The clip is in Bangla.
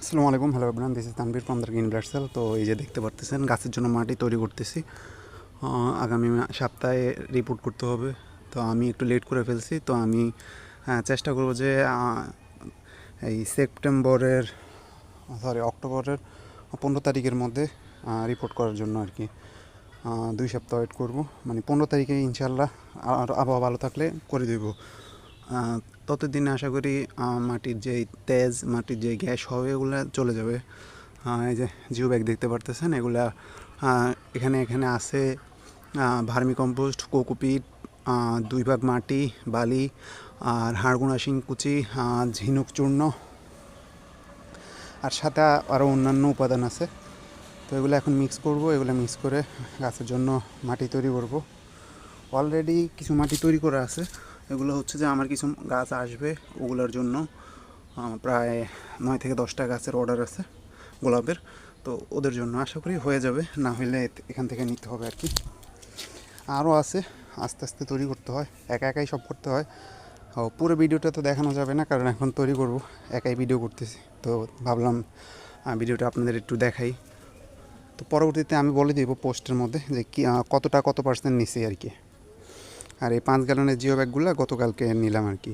আসসালামু আলাইকুম hello everyone this is Tanvir from the তো এই যে দেখতে পারতেছেন, গাছের জন্য মাটি তৈরি করতেছি। আগামী সপ্তাহে রিপোর্ট করতে হবে। তো আমি একটু লেট করে ফেলছি, তো আমি চেষ্টা করব যে এই সেপ্টেম্বরের সরি অক্টোবরের পনেরো তারিখের মধ্যে রিপোর্ট করার জন্য আর কি। দুই সপ্তাহ ওয়েট করব। মানে পনেরো তারিখে ইনশাল্লাহ আবহাওয়া ভালো থাকলে করে দেব। ততদিনে আশা করি মাটির যে তেজ, মাটির যে গ্যাস হবে এগুলো চলে যাবে। এই যে জিও ব্যাগ দেখতে পারতেছেন, এগুলা এখানে এখানে আছে ভার্মি কম্পোস্ট কোকোপিট দুই ভাগ মাটি, বালি, আর হাড়গুঁড়া শিংকুচি ঝিনুক চূর্ণ, আর সাথে আরও অন্যান্য উপাদান আছে। তো এগুলো এখন মিক্স করব, এগুলো মিক্স করে গাছের জন্য মাটি তৈরি করব। অলরেডি কিছু মাটি তৈরি করা আছে। এগুলো হচ্ছে যে আমার কিছু গাছ আসবে ওগুলোর জন্য প্রায় নয় থেকে দশটা গাছের অর্ডার আছে গোলাপের। তো ওদের জন্য আশা করি হয়ে যাবে, না হলে এখান থেকে নিতে হবে আর কি আরও আছে, আস্তে আস্তে তৈরি করতে হয়, একা একাই সব করতে হয়। পুরো ভিডিওটা তো দেখানো যাবে না, কারণ এখন তৈরি করব, একাই ভিডিও করতেছি। তো ভাবলাম ভিডিওটা আপনাদের একটু দেখাই। তো পরবর্তীতে আমি বলে দিব পোস্টের মধ্যে যে কতটা কত পার্সেন্ট নিছি আর কি। আর এই পাঁচ গ্যালনের জিও ব্যাগগুলো গতকালকে নিলাম আর কি।